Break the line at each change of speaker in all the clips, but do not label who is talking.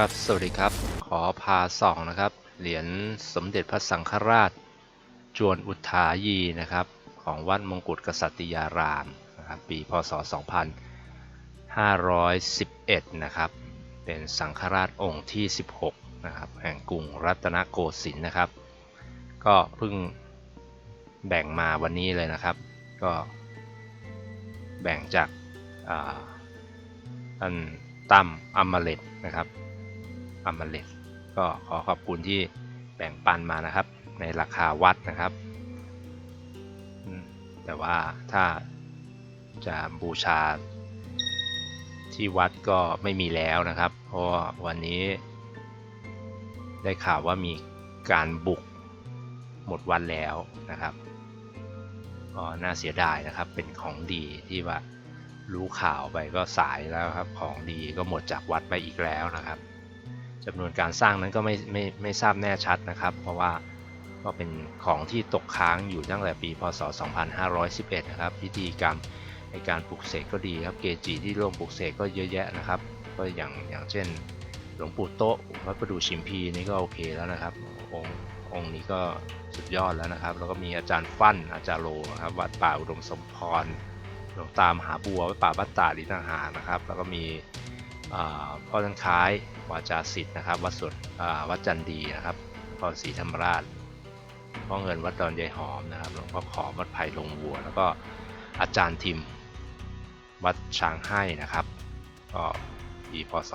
ครับ สวัสดีครับ ขอพาส่องนะครับ เหรียญสมเด็จพระสังฆราช จวนอุทายีนะครับ ของวัดมงกุฎกษัตริยารามนะครับ ปี พศ 2511 นะครับ เป็นสังฆราชองค์ที่ 16 นะครับ แห่งกรุงรัตนโกสินทร์นะครับ ก็เพิ่งแบ่งมาวันนี้เลยนะครับ ก็แบ่งจากอ่าท่านตั้มอมมาเลตนะครับ อมเล็ก็ขอขอบคุณที่แบ่งปันมานะครับ ในราคาวัดนะครับ แต่ว่าถ้าจะบูชาที่วัดก็ไม่มีแล้วนะครับ เพราะวันนี้ได้ข่าวว่ามีการบุกหมดวันแล้วนะครับก็น่าเสียดายนะครับ เป็นของดีที่ว่ารู้ข่าวไปก็สายแล้วครับ ของดีก็หมดจากวัดไปอีกแล้วนะครับ จำนวนการสร้างนั้นก็ไม่ไม่ไม่ทราบแน่ชัดนะครับ เพราะว่าก็เป็นของที่ตกค้างอยู่ตั้งแต่ปี พศ 2511 นะครับพิธีกรรมในการปลุกเสกก็ดีครับเกจิที่ร่วมปลุกเสกก็เยอะแยะนะครับ ก็อย่างอย่างเช่น หลวงปู่โต๊ะวัดประดูชิมพีนี่ก็โอเคแล้วนะครับองค์องค์นี้ก็สุดยอดแล้วนะครับ แล้วก็มีอาจารย์ฟั่นอาจารย์โลนะครับวัดป่าอุดมสมพรหลวงตามหาบัววัดป่าบัตตาดิทางหานะครับ แล้วก็มี พ่อท่านคล้ายวาจาสิทธิ์นะครับ วัดสวนอ่าวัดจันดีนะครับพ่อศรีธรรมราชพ่อเงินวัดดอนยายหอมนะครับหลวงพ่อขอมวัดไผ่ลงวัว แล้วก็อาจารย์ทิมวัดช้างให้นะครับก็ปีพศ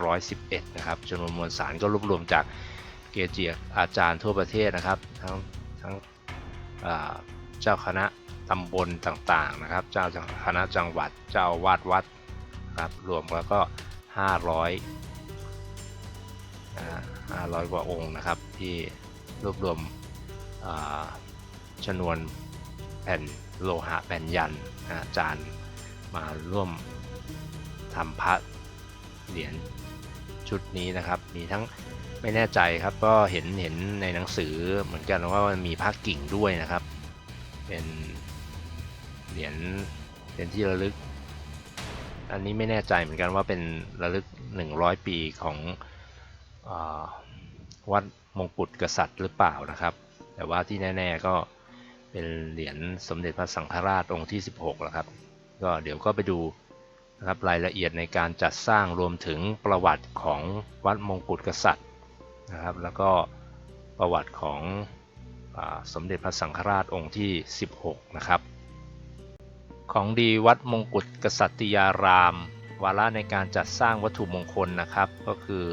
2511 นะครับจำนวนมวลสารก็รวบรวมจากเกจิอาจารย์ทั่วประเทศนะครับ ทั้งทั้งเจ้าคณะตำบลต่างๆนะครับ เจ้าคณะจังหวัด เจ้าวาดวัด ครับ รวมแล้วก็ 500นะ500 กว่าองค์นะครับ ที่รวบรวมชนวนแผ่นโลหะแผ่นยันนะจารย์มาร่วมทำพระเหรียญชุดนี้นะครับ มีทั้งไม่แน่ใจครับก็เห็นเห็นในหนังสือเหมือนกันว่ามันมีพระกิ่งด้วยนะครับ เป็นเหรียญเป็นที่ระลึก อันนี้ไม่แน่ใจเหมือนกันว่าเป็นระลึก 100 ปีของอวัดมงกุฎกษัตริย์หรือเปล่านะครับ แต่ว่าที่แน่ ๆก็เป็นเหรียญสมเด็จพระสังฆราชองค์ที่ 16แล้วครับ ก็เดี๋ยวก็ไปดูนะครับรายละเอียดในการจัดสร้างรวมถึงประวัติของวัดมงกุฎกษัตริย์นะครับ แล้วก็ประวัติของอสมเด็จพระสังฆราชองค์ที่ 16 นะครับ ของดีวัดมงกุฎกษัตริยาราม วาระในการจัดสร้างวัตถุมงคลนะครับ ก็คือ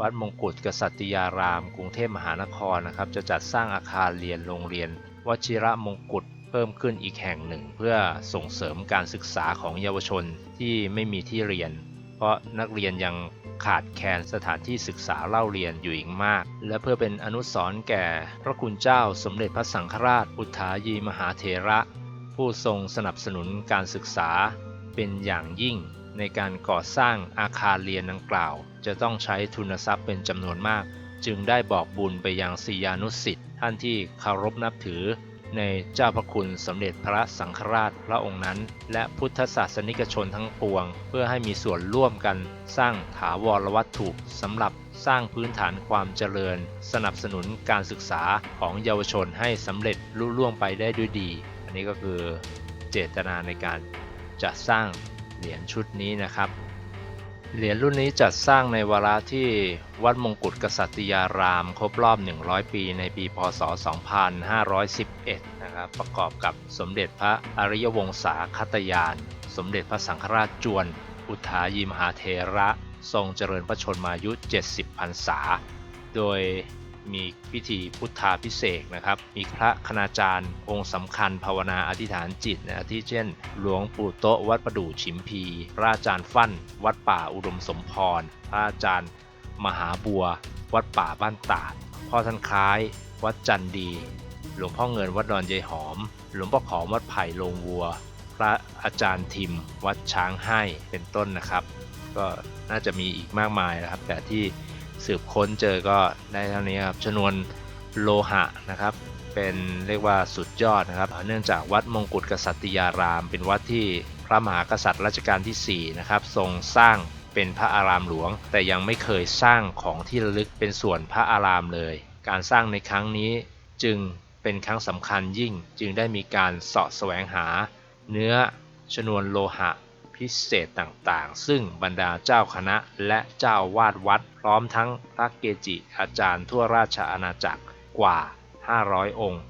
วัดมงกุฎกษัตริยาราม กรุงเทพมหานครนะครับ จะจัดสร้างอาคารเรียนโรงเรียน วชิระมงกุฎเพิ่มขึ้นอีกแห่งหนึ่ง เพื่อส่งเสริมการศึกษาของเยาวชนที่ไม่มีที่เรียน เพราะนักเรียนยังขาดแคลนสถานที่ศึกษาเล่าเรียนอยู่อีกมาก และเพื่อเป็นอนุสรณ์แก่พระคุณเจ้าสมเด็จพระสังฆราชอุทายีมหาเถระ ผู้ทรงสนับสนุนการศึกษาเป็นอย่างยิ่ง ในการก่อสร้างอาคารเรียนดังกล่าว จะต้องใช้ทุนทรัพย์เป็นจำนวนมาก จึงได้บอกบุญไปยังศิยานุสิทธิ์ท่านที่เคารพนับถือ ในเจ้าพระคุณสมเด็จพระสังฆราชพระองค์นั้น และพุทธศาสนิกชนทั้งปวง เพื่อให้มีส่วนร่วมกันสร้างถาวรวัตถุสำหรับสร้างพื้นฐานความเจริญ สนับสนุนการศึกษาของเยาวชนให้สำเร็จลุล่วงไปได้ด้วยดี นนี้ก็คือเจตนาในการจัดสร้างเหรียญชุดนี้นะครับ เหรียญรุ่นนี้จัดสร้างในวาระที่วัดมงกุฎกษัตริยาราม ครบรอบ 100 ปีในปีพศ 2511 นะครับ ประกอบกับสมเด็จพระอริยวงศาคตยาน สมเด็จพระสังฆราชจวน อุทายีมหาเถระ ทรงเจริญพระชนมายุ 70 พรรษา โดย มีพิธีพุทธาพิเศษนะครับ มีพระคณาจารย์ องค์สำคัญภาวนาอธิษฐานจิตนะที่เช่น หลวงปู่โตวัดประดู่ฉิมพี พระอาจารย์ฟั่น วัดป่าอุดมสมพร พระอาจารย์ มหาบัว วัดป่าบ้านตาด พ่อท่านคล้าย วัดจันดี หลวงพ่อเงินวัดดอนยายหอม หลวงพ่อขอมวัดไผ่ลงวัว พระอาจารย์ทิม วัดช้างให้เป็นต้นนะครับ ก็น่าจะมีอีกมากมายนะครับ แต่ที่ สืบค้นเจอก็ได้เท่านี้ครับชนวนโลหะนะครับ เป็นเรียกว่าสุดยอดนะครับ เนื่องจากวัดมงกุฎกษัตริยาราม เป็นวัดที่พระมหากษัตริย์รัชกาลที่4นะครับทรงสร้างเป็นพระอารามหลวง แต่ยังไม่เคยสร้างของที่ระลึกเป็นส่วนพระอารามเลย การสร้างในครั้งนี้จึงเป็นครั้งสำคัญยิ่งจึงได้มีการเสาะแสวงหา เนื้อชนวนโลหะ พิเศษต่างๆ ซึ่งบรรดาเจ้าคณะและเจ้าวาดวัด พร้อมทั้งพระเกจิอาจารย์ทั่วราชอาณาจักรกว่า 500 องค์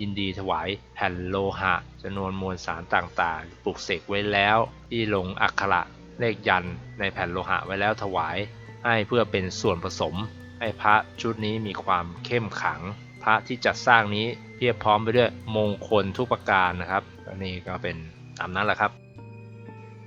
ยินดีถวายแผ่นโลหะจำนวนมวลสารต่างๆ ปลุกเสกไว้แล้ว ที่ลงอักขระเลขยันในแผ่นโลหะไว้แล้วถวาย ให้เพื่อเป็นส่วนผสม ให้พระชุดนี้มีความเข้มขลัง พระที่จัดสร้างนี้เพียบพร้อมไปด้วยมงคลทุกประการนะครับ อันนี้ก็เป็นตามนั้นแหละครับ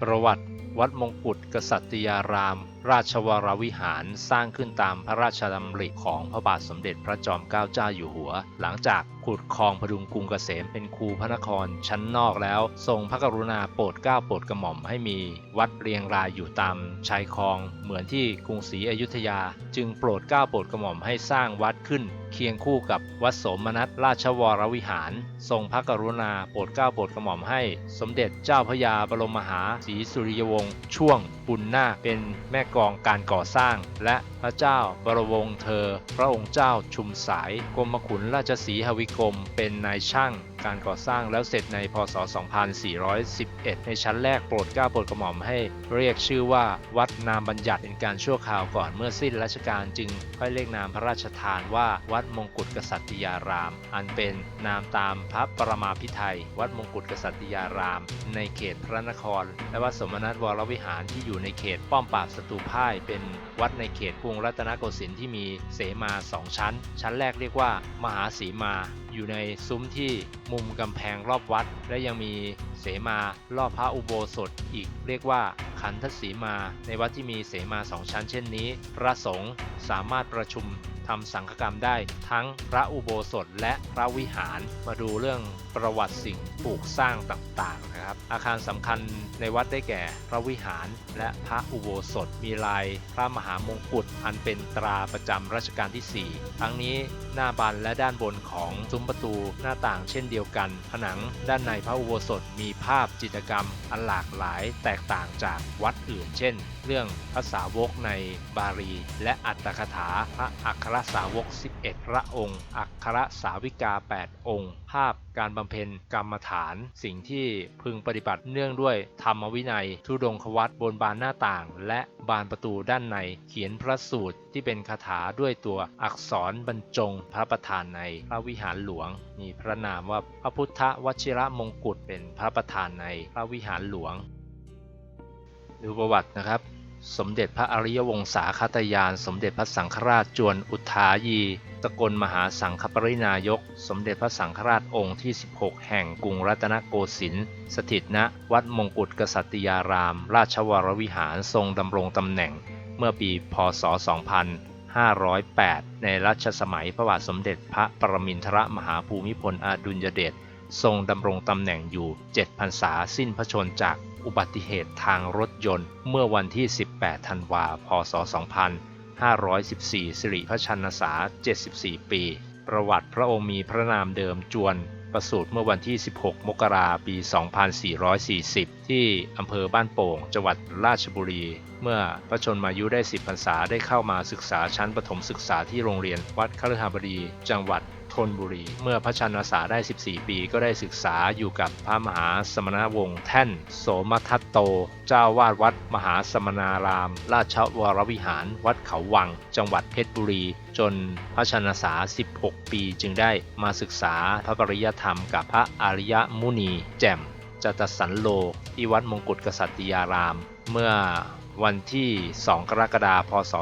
ประวัติวัดมงกุฎกษัตริยารามราชวรวิหารสร้างขึ้นตามพระราชดำริของพระบาทสมเด็จพระจอมเกล้าเจ้าอยู่หัว หลังจากขุดคลองพดุงกรุงเกษมเป็นคูพระนครชั้นนอกแล้ว ทรงพระกรุณาโปรดเกล้าโปรดกระหม่อมให้มีวัดเรียงรายอยู่ตามชายคลอง เหมือนที่กรุงศรีอยุธยา จึงโปรดเกล้าโปรดกระหม่อมให้สร้างวัดขึ้น เคียงคู่กับวัดสมนัสราชวรวิหาร ทรงพระกรุณาโปรดเกล้าโปรดกระหม่อมให้ สมเด็จเจ้าพระยาบรมมหาศรีสุริยวงศ์ช่วง ปุณนาคเป็นแม่กองการก่อสร้าง และพระเจ้าบรวงเธอ พระองค์เจ้าชุมสายกรมขุนราชสีหวิกรม เป็นนายช่าง การก่อสร้างแล้วเสร็จในพศ 2411 ในชั้นแรกโปรดเกล้าโปรดกระหม่อมให้ เรียกชื่อว่าวัดนามบัญญัติเป็นการชั่วคราวก่อนเมื่อสิ้นรัชกาลจึงค่อยเรียกนามพระราชทานว่าวัดมงกุฎกษัตริยาราม อันเป็นนามตามพระปรมาภิไธยวัดมงกุฎกษัตริยาราม ในเขตพระนคร และวัดสมนัตวรวิหารที่อยู่ในเขตป้อมปราบศัตรูพ่ายเป็นวัดในเขตกรุงรัตนโกสินทร์ที่มีเสมาสองชั้น ชั้นแรกเรียกว่า มหาสีมา อยู่ในซุ้มที่มุมกำแพงรอบวัด และยังมีเสมารอบพระอุโบสถอีกเรียกว่าขันธสีมา ในวัดที่มีเสมาสองชั้นเช่นนี้ พระสงฆ์สามารถประชุม ทำสังฆกรรมได้ทั้งพระอุโบสถและพระวิหารมาดูเรื่องประวัติสิ่งปลูกสร้างต่างๆนะครับ อาคารสำคัญในวัดได้แก่ พระวิหารและพระอุโบสถ มีลายพระมหามงกุฎอันเป็นตราประจำรัชกาลที่ 4 ทั้งนี้หน้าบานและด้านบนของซุ้มประตูหน้าต่างเช่นเดียวกัน ผนังด้านในพระอุโบสถมีภาพจิตรกรรมอันหลากหลายแตกต่างจากวัดอื่น เช่น เรื่องภาษาวกในบาลีและอัตถคถาพระอัครสาวก 11 พระองค์ อัครสาวิกา 8 องค์ ภาพการบำเพ็ญกรรมฐาน สิ่งที่พึงปฏิบัติเนื่องด้วยธรรมวินัย ทุดงควัตบนบานหน้าต่าง และบานประตูด้านใน เขียนพระสูตรที่เป็นคาถาด้วยตัวอักษรบรรจง พระประธานในพระวิหารหลวง มีพระนามว่าพระพุทธวชิระมงกุฎเป็นพระประธานในพระวิหารหลวง ดูประวัตินะครับ สมเด็จพระอริยวงศาคตยาน สมเด็จพระสังฆราชจวนอุทายีตะกลมหาสังฆปรินายก สมเด็จพระสังฆราชองค์ที่ 16 แห่งกรุงรัตนโกสินทร์สถิตณวัดมงกุฎกษัตยาราม ราชวรวิหารทรงดำรงตำแหน่ง เมื่อปีพศ 2508 ในรัชสมัยพระบาทสมเด็จพระปรมินทรมหาภูมิพลอดุลยเดชทรงดำรงตำแหน่งอยู่ 7 พรรษาสิ้นพระชนจาก อุบัติเหตุทางรถยนต์ เมื่อวันที่ 18 ธันวา พศ 2514 สิริพระชนษา 74 ปี ประวัติพระองค์มีพระนามเดิมจวน ประสูติเมื่อวันที่ 16 มกราปี 2440 ที่อำเภอบ้านโป่ง จังหวัดราชบุรี เมื่อพระชนมายุได้ 10 พรรษาได้เข้ามาศึกษาชั้นประถมศึกษาที่โรงเรียนวัดคฤหบดี จังหวัด ธนบุรี เมื่อพระชนษาได้ 14 ปี ก็ได้ศึกษาอยู่กับพระมหาสมณวงศ์แท่น โสมทัตโต เจ้าวาดวัดมหาสมณาราม ราชวรวิหาร วัดเขาวัง จังหวัดเพชรบุรี จนพระชนษา 16 ปีจึงได้มาศึกษาพระปริยธรรมกับพระอริยมุนี แจ่มจตสันโล ที่วัดมงกุฎกษัตริยาราม เมื่อ วันที่ 2 กรกฎาคม พศ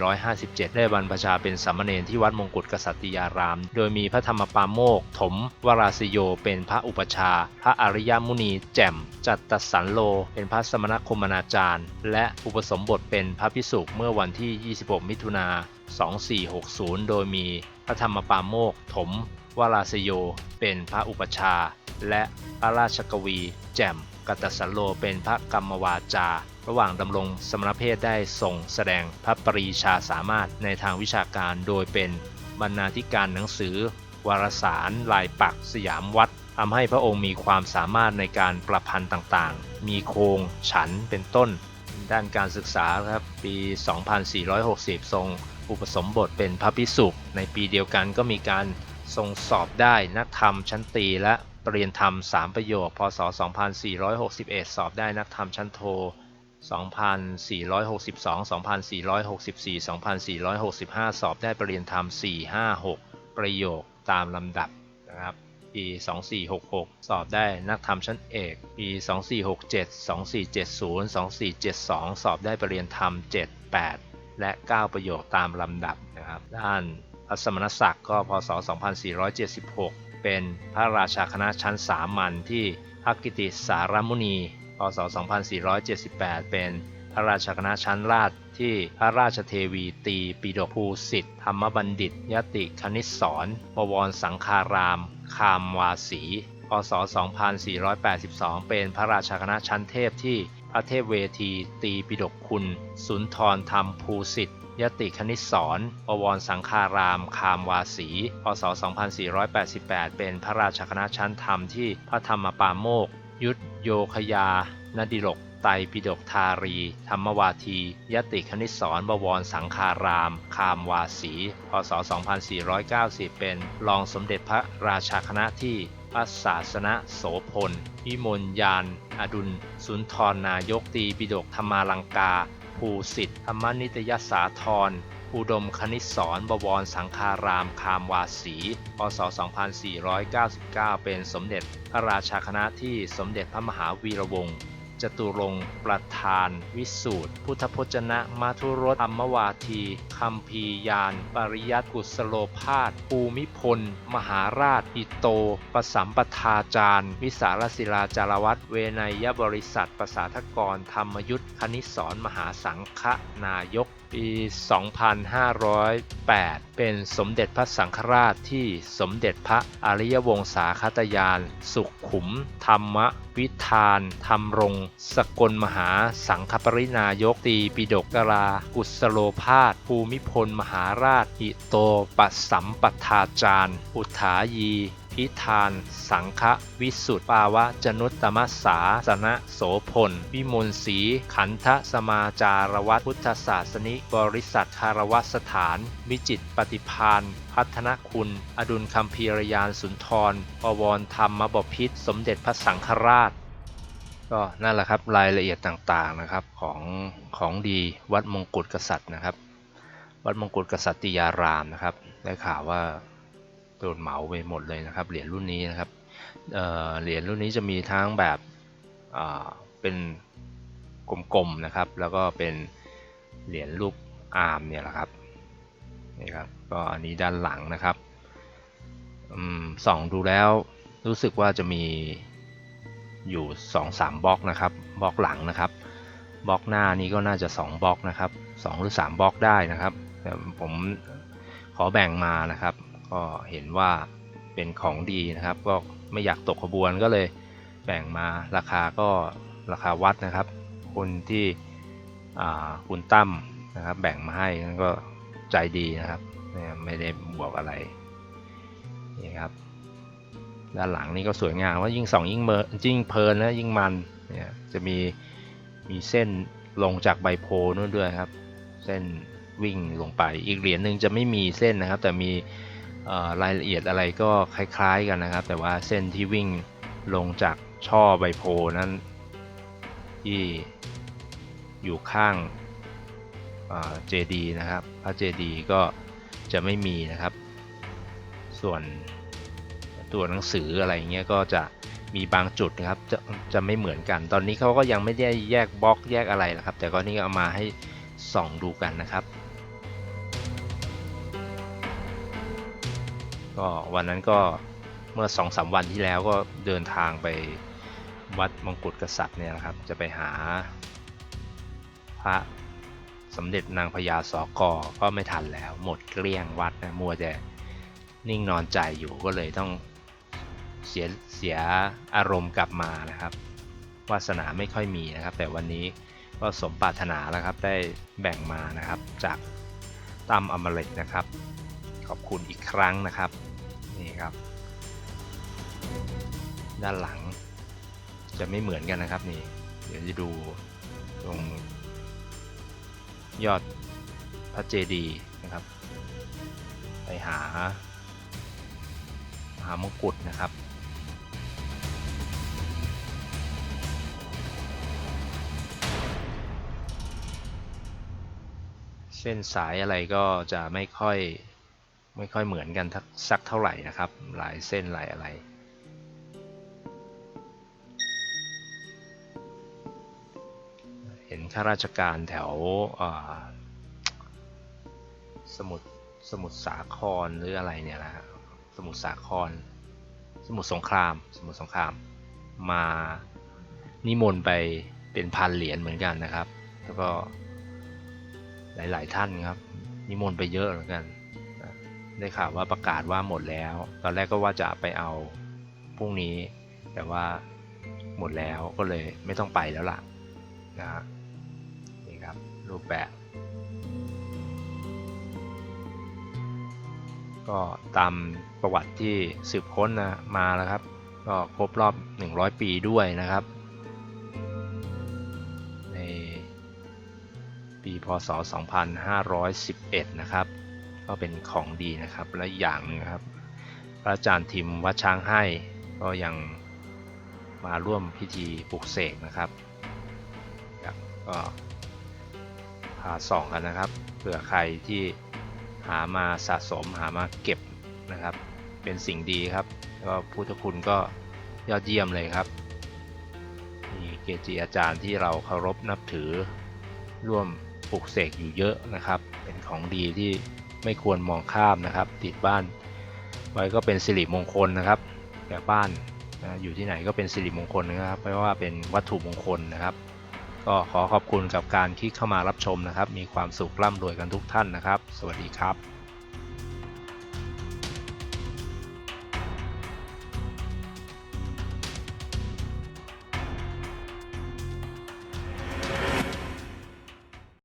2457 ได้บรรพชาเป็นสามเณรที่วัดมงกุฎกษัตริยาราม โดยมีพระธรรมปาโมกข์ถม วราสโย เป็นพระอุปชา พระอริยมุนีแจ่ม จัตตสันโล เป็นพระสมณคมนาจารย์ และอุปสมบทเป็นพระพิสุเมื่อวันที่ 26 มิถุนา 2460 โดยมีพระธรรมปาโมกข์ถม วราสโย เป็นพระอุปชา และพระราชกวี แจ่มกัตสันโล เป็นพระกรรมวาจาระหว่างดำรงสมณเพศได้ทรงแสดงพระปรีชาสามารถในทางวิชาการโดยเป็นบรรณาธิการหนังสือ วารสารลายปักสยามวัดทำให้พระองค์มีความสามารถในการประพันธ์ต่างๆ มีโครงฉันเป็นต้น ด้านการศึกษาครับปี 2460 ทรงอุปสมบทเป็นพระภิกษุในปีเดียวกันก็มีการทรงสอบได้นักธรรมชั้นตีและปรริญญาธรรม 3 ประโยค พศ 2461 สอบได้นักธรรมชั้นโท 2462 2464 2465 สอบได้ปรริญญาธรรม 456 ประโยคตามลำดับนะครับ ปี 2466 สอบได้นักธรรมชั้นเอก ปี 2467 2470 2472 สอบได้ปรริญญาธรรม 78 และ 9 ประโยคตามลำดับนะครับ ด้านพระสมณศักดิ์ก็พศ 2476 เป็นพระราชาคณะชั้นสามัญที่พระกิติสารมุนี พศ 2478 เป็นพระราชคณะชั้นราชที่พระราชเทวีตีปิฎกภูสิทธิธรรมบัณฑิต ยติคณิตสอนบวรสังคาราม คามวาสี พศ 2482 เป็นพระราชคณะชั้นเทพที่พระเทพเวทีตีปิฎกคุณ สุนทรธรรมภูสิทธิยติคณิตสอนบวรสังคาราม คามวาสี พศ 2488 เป็นพระราชคณะชั้นธรรมที่พระธรรมปาโมก ยุทธโยคยานดิลก ไตปิฎกทารี ธรรมวาที ยติคณิสอนบวรสังคาราม คามวาสี พศ 2490 เป็นรองสมเด็จพระราชาคณะที่พระศาสนโสพลวิมลยาน อดุล สุนทรนายกตีปิฎกธรรมาลังกา ภูสิทธิธรรมนิตยสาธร อุดมคณิตสอนบวรสังคารามคามวาสี พศ 2499 เป็นสมเด็จพระราชาคณะที่สมเด็จพระมหาวีระวงศ์จตุรงประธานวิสูตร พุทธพจนะมาทุรสธรรมวาทีคัมภียาน ปริยัติกุสโลพาสภูมิพล มหาราช อิโต ประสัมปทาจารย์ วิสารศิลาจารวัตรเวนยบริษัท ประสาทกร ธรรมยุทธคณิสอนมหาสังฆนายก ปี 2508 เป็นสมเด็จพระสังฆราชที่สมเด็จพระอริยวงศาคตยาน สุขุม ธรรมวิธานธรรมรงสกลมหาสังฆปรินายกตีปิฎกกรากุสโลพาสภูมิพลมหาราชอิโตปสัมปทาจารย์ อุทายี พิธานสังฆวิสุทธปาวะจนุตตมัสสาสนะโสพล วิมลศรีขันธสมาจารวัตพุทธศาสนิบริษัทคารวสถาน วิจิตรปฏิพานพัฒนคุณ อดุลคำพีรยานสุนทรปวรธรรมบพิษสมเด็จพระสังฆราช ก็นั่นแหละครับรายละเอียดต่างๆนะครับของของดีวัดมงกุฎกษัตริย์นะครับ วัดมงกุฎกษัตริยารามนะครับ ได้ข่าวว่า โดนเหมาไปหมดเลยนะครับเหรียญรุ่นนี้นะครับเเหรียญรุ่นนี้จะมีทั้งแบบเป็นกลมๆนะครับ แล้วก็เป็นเหรียญรูปอาร์มเนี่ยแหละครับนี่ครับก็อันนี้ด้านหลังนะครับอส่องดูแล้วรู้สึกว่าจะมีอยู่ 2-3บล็อกนะครับบล็อกหลังนะครับบล็อกหน้านี้ก็น่าจะ 2บล็อกนะครับ 2 หรือ 3บล็อกได้นะครับแต่ผมขอแบ่งมานะครับ ก็เห็นว่าเป็นของดีนะครับ ก็ไม่อยากตกขบวนก็เลยแบ่งมาราคาก็ราคาวัดนะครับ คนที่คุณตั้มนะครับ แบ่งมาให้นั่นก็ใจดีนะครับไม่ได้บวกอะไรนี่ครับด้านหลังนี่ก็สวยงามว่ายิ่งส่องยิ่งเมอยิ่งเพลินและยิ่งมันเนี่ยจะมีมีเส้นลงจากใบโพนู่นด้วยครับ เส้นวิ่งลงไปอีกเหรียญหนึ่งจะไม่มีเส้นนะครับ แต่มี รายละเอียดอะไรก็คล้ายๆกันนะครับ แต่ว่าเส้นที่วิ่งลงจากช่อใบโพนั้นที่อยู่ข้างเจดีนะครับ พระเจดีก็จะไม่มีนะครับ ส่วนตัวหนังสืออะไรเงี้ยก็จะมีบางจุดนะครับจะจะไม่เหมือนกัน ตอนนี้เขาก็ยังไม่ได้แยกบล็อกแยกอะไรนะครับ แต่ก็นี่ก็เอามาให้ส่องดูกันนะครับ ก็วันนั้นก็เมื่อสองสามวันที่แล้วก็เดินทางไปวัดมงกุฎกษัตริย์เนี่ยนะครับ จะไปหา พระสมเด็จนางพญาสอกอก็ไม่ทันแล้ว หมดเกลี้ยงวัดนะมัวแต่นิ่งนอนใจอยู่ก็เลยต้องเสียเสียอารมณ์กลับมานะครับ วาสนาไม่ค่อยมีนะครับ แต่วันนี้ก็สมปรารถนาแล้วครับได้แบ่งมานะครับจากตั้มอมฤตนะครับ ขอบคุณอีกครั้งนะครับ นี่ครับ ด้านหลัง จะไม่เหมือนกันนะครับนี่ เดี๋ยวจะดูตรง ยอดพระเจดีย์นะครับ ไปหามหามงกุฎนะครับเส้นสายอะไรก็จะไม่ค่อย ไม่ค่อยเหมือนกันสักเท่าไหร่นะครับ หลายเส้นหลายอะไร เห็นข้าราชการแถวสมุทรสมุทรสาครหรืออะไรเนี่ยนะสมุทรสาคร สมุทรสงคราม สมุทรสงคราม มานิมนต์ไปเป็นพันเหรียญเหมือนกันนะครับ แล้วก็หลาย ๆ ท่านครับ นิมนต์ไปเยอะเหมือนกัน ได้ข่าวว่าประกาศว่าหมดแล้ว ตอนแรกก็ว่าจะไปเอาพรุ่งนี้ แต่ว่าหมดแล้วก็เลยไม่ต้องไปแล้วล่ะนะฮะนี่ครับรูปแบบ ก็ตามประวัติที่สืบค้นนะมาแล้วครับ ก็ครบรอบ 100 ปีด้วยนะครับ ในปีพศ 2511 นะครับ ก็เป็นของดีนะครับ และอย่างหนึงครับ พระอาจารย์ทิมวัดช้างให้ก็ยังมาร่วมพิธีปลุกเสกนะครับก็พาส่องกันนะครับเผื่อใครที่หามาสะสมหามาเก็บนะครับ เป็นสิ่งดีครับก็พุทธคุณก็ยอดเยี่ยมเลยครับมีเกจิอาจารย์ที่เราเคารพนับถือร่วมปลูกเสกอยู่เยอะนะครับ เป็นของดีที่ ไม่ควรมองข้ามนะครับ ติดบ้าน ไว้ก็เป็นสิริมงคลนะครับแต่บ้านนะอยู่ที่ไหนก็เป็นสิริมงคลนะครับไม่ว่าเป็นวัตถุมงคลนะครับ ก็ขอขอบคุณกับการคลิกเข้ามารับชมนะครับ มีความสุขร่ำรวยกันทุกท่านนะครับ สวัสดีครับ